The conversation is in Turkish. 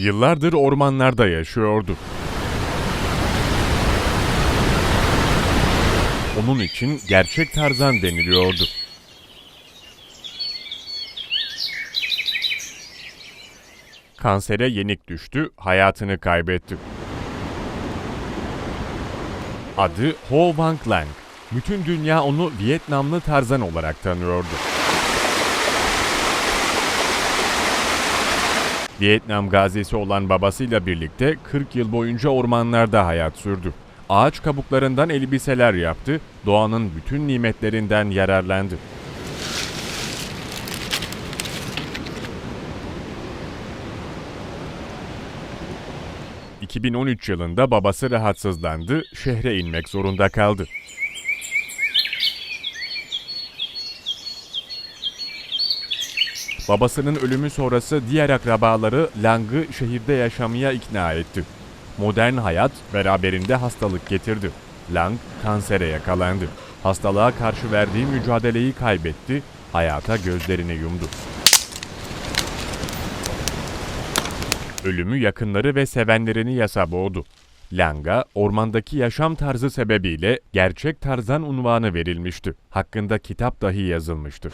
Yıllardır ormanlarda yaşıyordu. Onun için gerçek Tarzan deniliyordu. Kansere yenik düştü, hayatını kaybetti. Adı Ho Wang Lang. Bütün dünya onu Vietnamlı Tarzan olarak tanıyordu. Vietnam gazisi olan babasıyla birlikte 40 yıl boyunca ormanlarda hayat sürdü. Ağaç kabuklarından elbiseler yaptı, doğanın bütün nimetlerinden yararlandı. ...2013 yılında babası rahatsızlandı, şehre inmek zorunda kaldı. Babasının ölümü sonrası diğer akrabaları Lang'ı şehirde yaşamaya ikna etti. Modern hayat beraberinde hastalık getirdi. Lang kansere yakalandı. Hastalığa karşı verdiği mücadeleyi kaybetti, hayata gözlerini yumdu. Ölümü yakınları ve sevenlerini yasa boğdu. Lang'a ormandaki yaşam tarzı sebebiyle gerçek Tarzan unvanı verilmişti. Hakkında kitap dahi yazılmıştı.